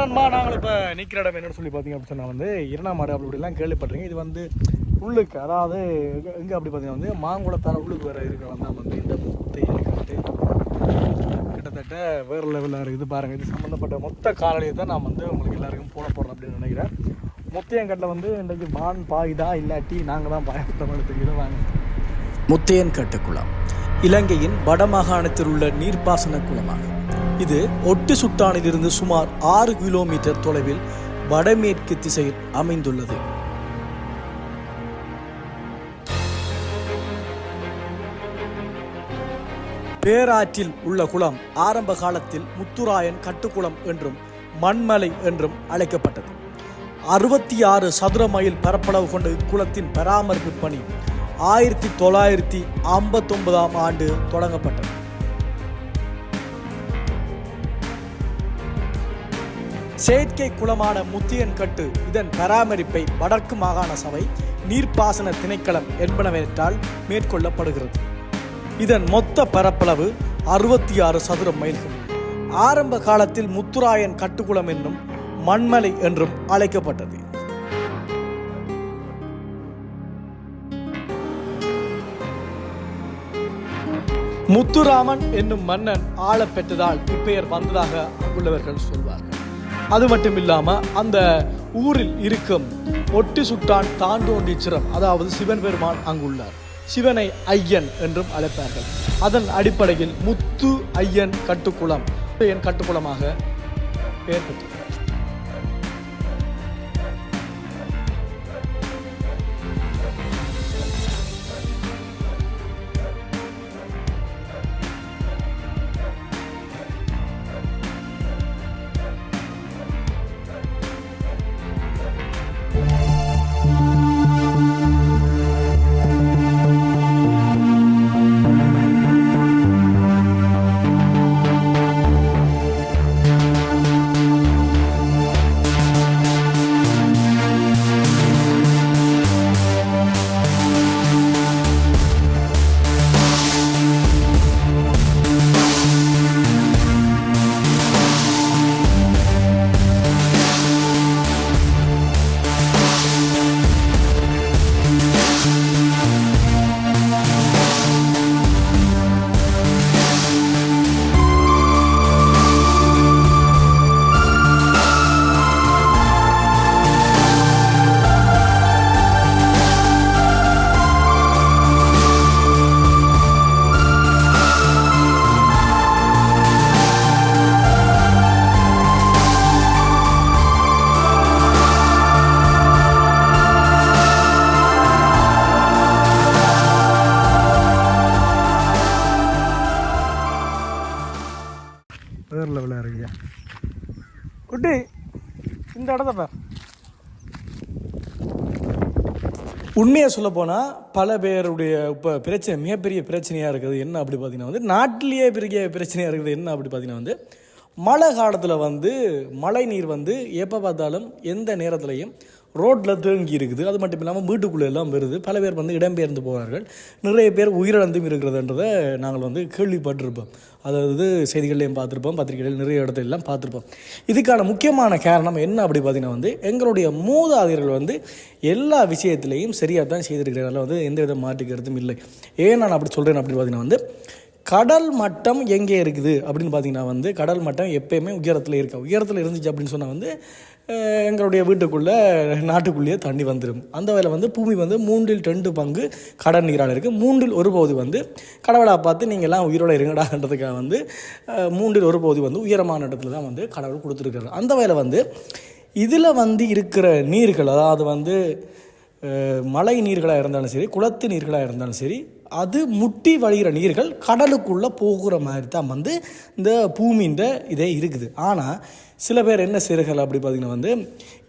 நண்பா நாங்கள் இப்போ நிற்கிற இடம் என்னென்னு சொல்லி பார்த்தீங்க அப்படின்னு சொன்னால் வந்து இரணாமாடு அப்படி இப்படிலாம் கேள்விப்பட்டிருங்க இது வந்து உள்ளுக்கு அதாவது எங்கே அப்படி பார்த்தீங்கன்னா வந்து மாங்குளத்தார உள்ளுக்கு வர இருக்கிற தான் வந்து இந்த முத்தை கட்டு கிட்டத்தட்ட வேறு லெவலில் இருக்குது பாருங்கள் இது சம்மந்தப்பட்ட மொத்த காலனியை தான் நான் வந்து உங்களுக்கு எல்லாருக்கும் போட போகிறேன் அப்படின்னு நினைக்கிறேன். முத்தையங்கட்டில் வந்து இன்றைக்கு மான் பாய்தா இல்லாட்டி நாங்கள் தான் பாயப்பட்ட மாதிரி தெரியல வாங்க முத்தையன் கட்டுக்குளம் இலங்கையின் வடமாகாணத்தில் உள்ள நீர்ப்பாசன குளமாகும். இது ஒட்டு சுட்டானிலிருந்து சுமார் ஆறு கிலோமீட்டர் தொலைவில் வடமேற்கு திசையில் அமைந்துள்ளது. பேராற்றில் உள்ள குளம் ஆரம்ப காலத்தில் முத்துராயன் கட்டுக்குளம் என்றும் மண்மலை என்றும் அழைக்கப்பட்டது. அறுபத்தி ஆறு சதுர மைல் பரப்பளவு கொண்ட இக்குளத்தின் பராமரிப்பு பணி ஆயிரத்தி தொள்ளாயிரத்தி ஐம்பத்தொன்பதாம் ஆண்டு தொடங்கப்பட்டது. செயற்கை குளமான முத்தியன்கட்டு இதன் பராமரிப்பை வடக்கு மாகாண சபை நீர்ப்பாசன திணைக்களம் என்பனவற்றால் மேற்கொள்ளப்படுகிறது. இதன் மொத்த பரப்பளவு அறுபத்தி ஆறு சதுர மைல்கள். ஆரம்ப காலத்தில் முத்துராயன் கட்டுக்குளம் என்னும் மண்மலை என்றும் அழைக்கப்பட்டது. முத்துராமன் என்னும் மன்னன் ஆளப் பெற்றதால் இப்பெயர் வந்ததாக அங்குள்ளவர்கள் சொல்வார்கள். அது மட்டும் இல்லாமல் அந்த ஊரில் இருக்கும் ஒட்டி சுட்டான் தாண்டோண்டீச்சிரம் அதாவது சிவன் பெருமான் அங்குள்ளார் சிவனை ஐயன் என்றும் அழைப்பார்கள். அதன் அடிப்படையில் முத்து ஐயன் கட்டுக்குளம் என் கட்டுக்குளமாக பெயர் பெற்றது வேறு லெவலாக இருக்குங்க குட்டி இந்த இடத்த பார். உண்மையை சொல்ல போனால் பல பேருடைய இப்போ பிரச்சனை மிகப்பெரிய பிரச்சனையாக இருக்குது என்ன அப்படி பார்த்தீங்கன்னா வந்து நாட்டிலேயே பெரிய பிரச்சனையாக இருக்குது என்ன அப்படி பார்த்தீங்கன்னா வந்து மழை காலத்தில் வந்து மழை நீர் வந்து எப்போ பார்த்தாலும் எந்த நேரத்துலையும் ரோட்டில் தேங்கி இருக்குது. அது மட்டும் இல்லாமல் வீட்டுக்குள்ளே எல்லாம் வருது. பல பேர் வந்து இடம்பெயர்ந்து போவார்கள். நிறைய பேர் உயிரிழந்தும் இருக்கிறதுன்றதை நாங்கள் வந்து கேள்விப்பட்டிருப்போம். அதாவது செய்திகள்லையும் பார்த்துருப்போம். பத்திரிகைகள் நிறைய இடத்துலலாம் எல்லாம் பார்த்துருப்போம். இதுக்கான முக்கியமான காரணம் என்ன அப்படி பார்த்தீங்கன்னா வந்து எங்களுடைய மூதாதையர்கள் வந்து எல்லா விஷயத்திலையும் சரியாக தான் செய்திருக்கிறார்கள். வந்து எந்த வித மாற்றுக்கிறதும் இல்லை. ஏன் நான் அப்படி சொல்கிறேன் அப்படின்னு பார்த்தீங்கன்னா வந்து கடல் மட்டம் எங்கே இருக்குது? அப்படின்னு பார்த்தீங்கன்னா வந்து கடல் மட்டம் எப்பயுமே உயரத்தில் இருக்கா? உயரத்தில் இருந்துச்சு அப்படின்னு சொன்னால் வந்து எங்களுடைய வீட்டுக்குள்ளே நாட்டுக்குள்ளேயே தண்ணி வந்துடும் அந்த வேலை வந்து பூமி வந்து மூன்றில் ரெண்டு பங்கு கடல் நீரால் இருக்குது மூன்றில் ஒரு பகுதி வந்து கடவுளாக பார்த்து நீங்கள்லாம் உயிரோட இருங்கடான்றதுக்காக வந்து மூன்றில் ஒரு பகுதி வந்து உயரமான இடத்துல தான் வந்து கடவுள் கொடுத்துருக்காரு அந்த வேலை வந்து இதில் வந்து இருக்கிற நீர்கள் அதாவது வந்து மழை நீர்களாக இருந்தாலும் சரி குளத்து நீர்களாக இருந்தாலும் சரி அது முட்டி வழிகிற நீர்கள் கடலுக்குள்ளே போகிற மாதிரி தான் வந்து இந்த பூமின்ற இதே இருக்குது. ஆனால் சில பேர் என்ன செய்கிறார்கள் அப்படி பார்த்திங்கன்னா வந்து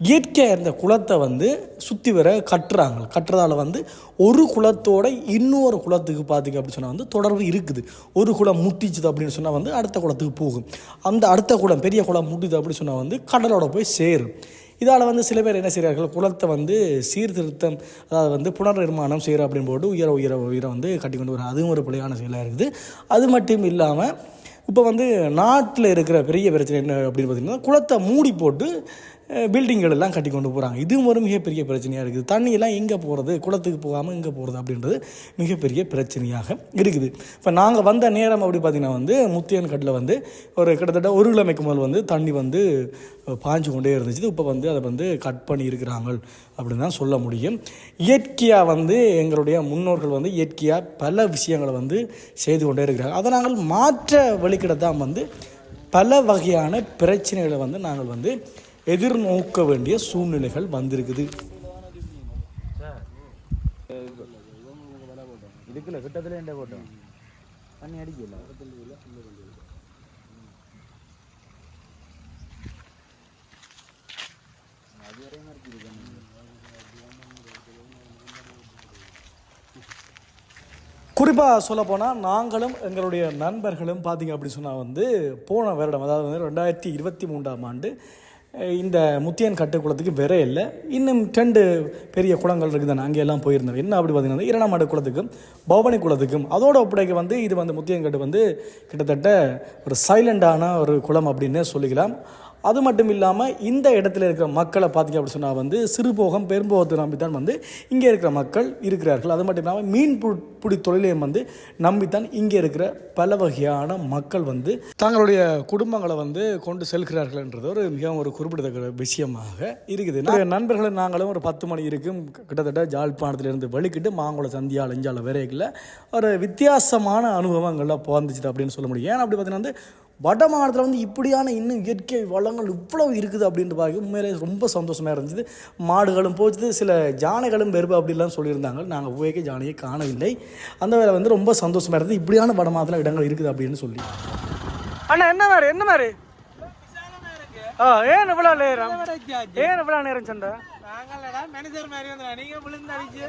இயற்கையாக இருந்த குளத்தை வந்து சுற்றி வர கட்டுறாங்க. கட்டுறதால வந்து ஒரு குளத்தோட இன்னொரு குளத்துக்கு பார்த்திங்க அப்படி சொன்னால் வந்து தொடர்பு இருக்குது. ஒரு குளம் முட்டிச்சுது அப்படின்னு சொன்னால் வந்து அடுத்த குளத்துக்கு போகும். அந்த அடுத்த குளம் பெரிய குளம் முட்டிது அப்படின்னு சொன்னால் வந்து கடலோட போய் சேரும். இதால் வந்து சில பேர் என்ன செய்கிறார்கள் குளத்தை வந்து சீர்திருத்தம் அதாவது வந்து புனர்நிர்மாணம் செய்கிறோம் அப்படின்னு போட்டு உயர உயர உயர வந்து கட்டி கொண்டு வர அதுவும் ஒரு பிழையான செயலாக இருக்குது. அது மட்டும் இல்லாமல் இப்போ வந்து நாட்டில் இருக்கிற பெரிய பிரச்சனை என்ன அப்படின்னு பார்த்தீங்கன்னா குளத்தை மூடி போட்டு பில்டிங்கள் எல்லாம் கட்டி கொண்டு போகிறாங்க இதுவும் ஒரு மிகப்பெரிய பிரச்சனையாக இருக்குது. தண்ணியெல்லாம் எங்கே போகிறது குளத்துக்கு போகாமல் எங்கே போகிறது அப்படின்றது மிகப்பெரிய பிரச்சனையாக இருக்குது. இப்போ நாங்கள் வந்த நேரம் அப்படி பார்த்திங்கன்னா வந்து முத்தியன் கட்டில் வந்து ஒரு கிட்டத்தட்ட ஒரு கிழமைக்கு முதல் வந்து தண்ணி வந்து பாஞ்சு கொண்டே இருந்துச்சு. இப்போ வந்து அதை வந்து கட் பண்ணி இருக்கிறாங்க அப்படின்னு தான் சொல்ல முடியும். இயற்கையாக வந்து எங்களுடைய முன்னோர்கள் வந்து இயற்கையாக பல விஷயங்களை வந்து செய்து கொண்டே இருக்கிறாங்க. அதை நாங்கள் மாற்ற வழிக்கிட தான் வந்து பல வகையான பிரச்சனைகளை வந்து நாங்கள் வந்து எதிர்நோக்க வேண்டிய சூழ்நிலைகள் வந்திருக்குது. இதுக்குள்ள கிட்டத்துல எந்த போட்டோம் தண்ணி அடிக்கல. குறிப்பாக சொல்லப்போனால் நாங்களும் எங்களுடைய நண்பர்களும் பார்த்திங்க அப்படி சொன்னால் வந்து போன வருடம் அதாவது வந்து ரெண்டாயிரத்தி இருபத்தி மூன்றாம் ஆண்டு இந்த முத்தியன் கட்டுக்குளத்துக்கு விரை இல்லை. இன்னும் ரெண்டு பெரிய குளங்கள் இருக்குது இருக்குதானே அங்கேயெல்லாம் போயிருந்தோம் என்ன அப்படி பார்த்தீங்கன்னா இரண்டாம் குளத்துக்கும் பவனி குளத்துக்கும் அதோட ஒப்படைக்கு வந்து இது வந்து முத்தியன் கட்டு வந்து கிட்டத்தட்ட ஒரு சைலண்டான ஒரு குளம் அப்படின்னே சொல்லிக்கலாம். அது மட்டும் இல்லாமல் இந்த இடத்துல இருக்கிற மக்களை பார்த்தீங்க அப்படி சொன்னால் வந்து சிறுபோகம் பெரும்போகத்தை நம்பி தான் வந்து இங்கே இருக்கிற மக்கள் இருக்கிறார்கள். அது மட்டும் இல்லாமல் மீன் பிடி தொழிலையும் வந்து நம்பித்தான் இங்கே இருக்கிற பல வகையான மக்கள் வந்து தங்களுடைய குடும்பங்களை வந்து கொண்டு செல்கிறார்கள் என்றது ஒரு மிகவும் ஒரு குறிப்பிடத்தக்க விஷயமாக இருக்குது. நண்பர்களை நாங்களும் ஒரு பத்து மணி இருக்கும் கிட்டத்தட்ட ஜாழ்ப்பாணத்திலிருந்து வெளிக்கிட்டு மாங்குளம் சந்தியால் இஞ்சால வரைக்கில் ஒரு வித்தியாசமான அனுபவங்கள்லாம் பிறந்துச்சு அப்படின்னு சொல்ல முடியும். ஏன் அப்படி பார்த்தீங்கன்னா வந்து வட மாநிலத்தில் வந்து இப்படியான இன்னும் இயற்கை வளங்கள் இவ்வளவு இருக்குது அப்படின்ட்டு பார்க்க உண்மையிலே ரொம்ப சந்தோஷமாக இருந்துச்சு. மாடுகளும் போச்சுது சில ஜானைகளும் வெறுப்பு அப்படிலாம் சொல்லியிருந்தாங்க. நாங்கள் போய்க்க ஜானையை காணவில்லை. அந்த வேலை வந்து ரொம்ப சந்தோஷமாக இருந்தது இப்படியான வட மாநிலத்தில் இடங்கள் இருக்குது அப்படின்னு சொல்லி. அண்ணா என்ன மாதிரி? என்ன மாதிரி? ஆ ஏன் இவ்வளோ நேரம்? ஏன் இவ்வளோ நேரம் சண்டை? நாங்களடா மேனேஜர் மாதிரி வந்து நீங்க விழுந்து அடிச்சு.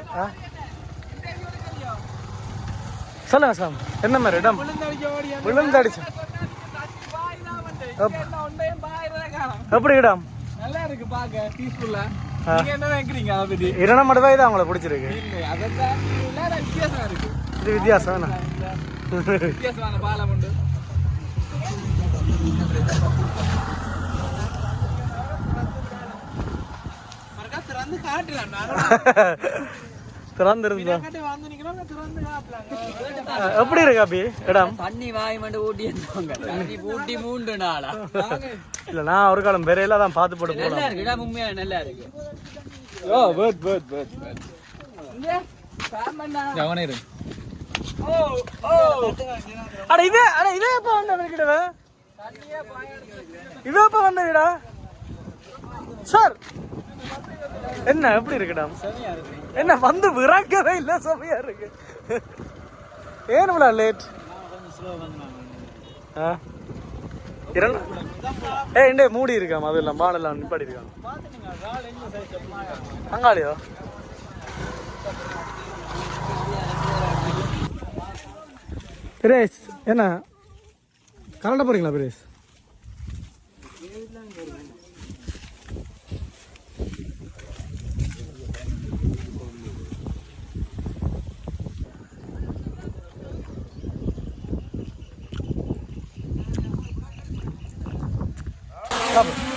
சொல்லுங்க சார் என்ன மாதிரி? இடம். விழுந்து அடிச்சு விழுந்து அடிச்சு. எப்படி இடம் நல்லா இருக்கு பாக்க பீஸ்ஃபுல்லா இரணம் மட்டும் தான் உங்களை பிடிச்சிருக்கு. இது வித்தியாசம்? வித்தியாசமான பாலம் உண்டு. திறந்திருந்தா. எப்படி இருக்கு அபி இடம்? தண்ணி வாய் மட்டும் ஊட்டி இருந்தாங்க தண்ணி ஊட்டி மூன்று நாளா. இல்ல நான் ஒரு காலம் பெரையில தான் பார்த்து போட்டு நல்லா போலாம் இடம் உண்மையா நல்லா இருக்கு. ஓ பட் பட் பட் கவனம் இரு. அட இதே அட இதே எப்ப வந்த வீடுவ இது எப்ப வந்த வீடா? சார் என்ன எப்படி இருக்குடா என்ன வந்து விறக்கவே இல்ல சமையா இருக்கு. ஏன் இவ்வளோ லேட் ஆ? இரண்டு? ஏ இண்டே மூடி இருக்காம அது இல்லை மாடெல்லாம் நிப்பாடி இருக்காங்க அங்காளியோ பிரேஷ் என்ன? கரண்ட போறீங்களா பிரேஷ்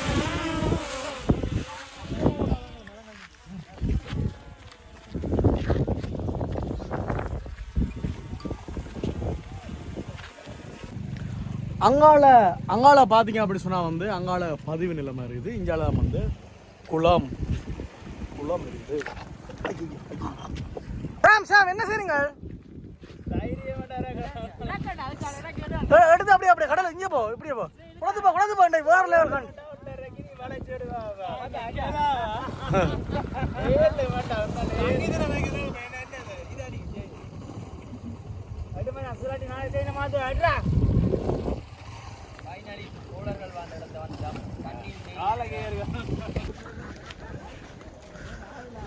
அங்கால அங்கால பார்த்தீங்க அப்படி சொன்னால் வந்து அங்கால பதிவு நிலைமை இருக்குது. இங்கால வந்து குளம். குளம் இருக்குது. ராம் சாம் என்ன செய்றீங்க எடுத்து அப்படியே அப்படியே கடல் இங்கே போ இப்படியே போ. குளத்து போ குளத்து வேற லெவல் கண்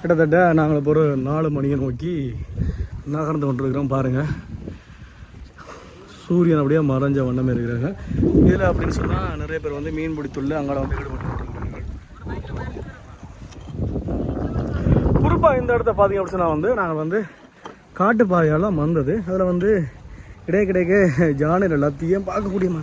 கிட்டத்தட்ட நாங்கள் இப்போ ஒரு நாலு மணியை நோக்கி நகர்ந்து கொண்டிருக்கிறோம் பாருங்கள் சூரியன் அப்படியே மறைஞ்ச வண்ணமே இருக்கிறாங்க. இதில் அப்படின்னு சொன்னால் நிறைய பேர் வந்து மீன் பிடித்துள்ள அங்கே வந்து ஈடுபட்டு குறிப்பாக இந்த இடத்த பார்த்தீங்க அப்படின்னு சொன்னால் வந்து நாங்கள் வந்து காட்டுப்பாறையெல்லாம் வந்தது அதில் வந்து கிடைக்க கிடைக்க ஜானர் எல்லாத்தையும் பார்க்கக்கூடியமா